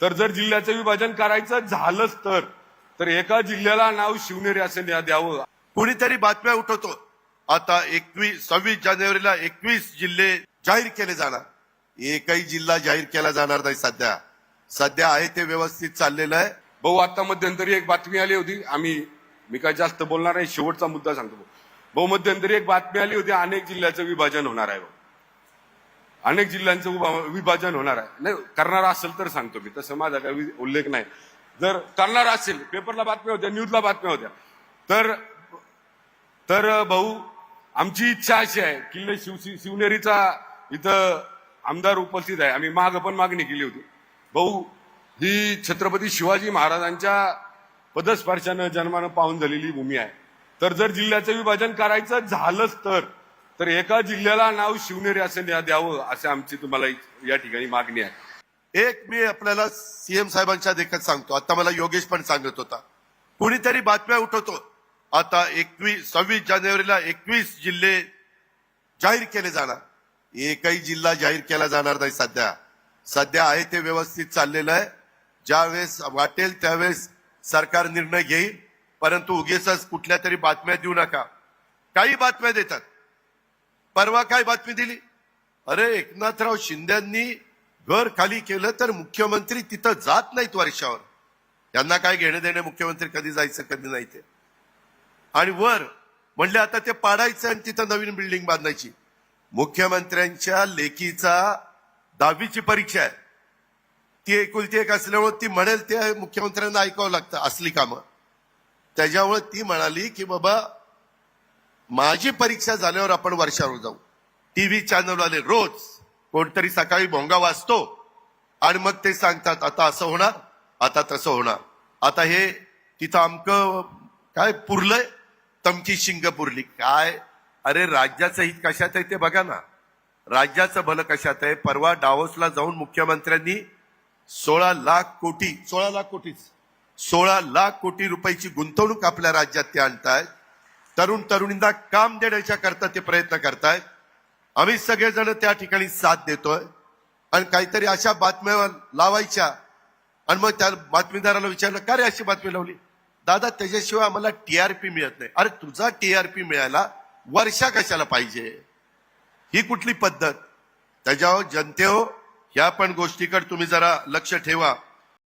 तर जर जिल्ह्याचं विभाजन करायचं झालंच तर तर एका जिल्ह्याला नाव शिवनेरी असं द्या- द्यावं. कुणीतरी बातम्या उठवतो. आता एकवीस सव्वीस जानेवारीला एकवीस जिल्हे जाहीर केले जाणार. एकही जिल्हा जाहीर केला जाणार नाही सध्या. सध्या आहे ते व्यवस्थित चाललेलं आहे. भाऊ आता मध्यंतरी एक बातमी आली होती. आम्ही मी काय जास्त बोलणार नाही शेवटचा मुद्दा सांगतो. भाऊ. भाऊ मध्यंतरी एक बातमी आली होती अनेक जिल्ह्याचं विभाजन होणार आहे. भाऊ. अनेक जिल्ह्यांचं उभा- विभाजन होणार आहे. नाही करणार असेल तर सांगतो मी. तसं माझा काही उल्लेख नाही. जर करणार असेल पेपरला बातम्या होत्या न्यूजला बातम्या होत्या. तर तर भाऊ आमची इच्छा अशी आहे किल्ले शिव शिवनेरीचा इथं आमदार उपस्थित आहे. आम्ही माग पण मागणी केली होती. भाऊ ही छत्रपती शिवाजी महाराजांच्या पदस्पर्शानं जन्मानं पाहून झालेली भूमी आहे. तर जर जिल्ह्याचं विभाजन करायचं झालंच तर तर एका जिल्ह्याला नाव शिवनेरी असं द्या- द्यावं असं आमची तुम्हाला या ठिकाणी मागणी आहे. एक मी आपल्याला सीएम साहेबांच्या देखत सांगतो. आता मला योगेश पण सांगत होता. कुणीतरी बातम्या उठवतो. आता एकवीस सव्वीस जानेवारीला एकवीस जिल्हे जाहीर केले जाणार. एकही जिल्हा जाहीर केला जाणार नाही सध्या. सध्या आहे ते व्यवस्थित चाललेलं आहे. ज्यावेळेस वाटेल त्यावेळेस सरकार निर्णय घेईल. परंतु उगेच कुठल्या तरी बातम्या देऊ नका. काही बातम्या देतात. परवा काय बातमी दिली? अरे एकनाथराव शिंद्यांनी घर खाली केलं तर मुख्यमंत्री तिथं जात नाहीत वर्षावर. त्यांना काय घेणं देणं मुख्यमंत्री कधी जायचं कधी नाही ते. आणि वर म्हणले आता ते पाडायचं आणि तिथं नवीन बिल्डिंग बांधायची. मुख्यमंत्र्यांच्या लेखीचा दहावीची परीक्षा आहे. ती एकुलती एक असल्यामुळे ती म्हणेल ते मुख्यमंत्र्यांना ऐकावं लागतं असली कामं. त्याच्यामुळे ती म्हणाली की बाबा माझी परीक्षा झाल्यावर आपण वर्षावर जाऊ. टीव्ही चॅनलवाले रोज कोणतरी सकाळी भोंगा वाचतो आणि मग ते सांगतात आता असं होणार आता तसं होणार. आता हे तिथं आमकं काय पुरलंय? तमकी शिंग पुरली. काय? अरे राज्याचं हित कशात आहे ते बघा ना. राज्याचं भलं कशात आहे? परवा डावोसला जाऊन मुख्यमंत्र्यांनी सोळा लाख कोटी सोळा लाख कोटीच सोळा लाख कोटी रुपयाची गुंतवणूक आपल्या राज्यात ते आणतायत. तरुण तरुणींना काम देण्याच्या करता ते प्रयत्न करतायत आम्ही सगळेजण त्या ठिकाणी साथ देतोय. आणि काहीतरी अशा बातम्या लावायच्या. आणि मग त्या बातमीदाराला विचारलं का रे अशी बातमी लावली? दादा त्याच्याशिवाय आम्हाला टीआरपी मिळत नाही. अरे तुझा टीआरपी मिळायला वर्षा कशाला पाहिजे? ही कुठली पद्धत? त्याच्यावर जनते हो ह्या पण गोष्टीकडे तुम्ही जरा लक्ष ठेवा.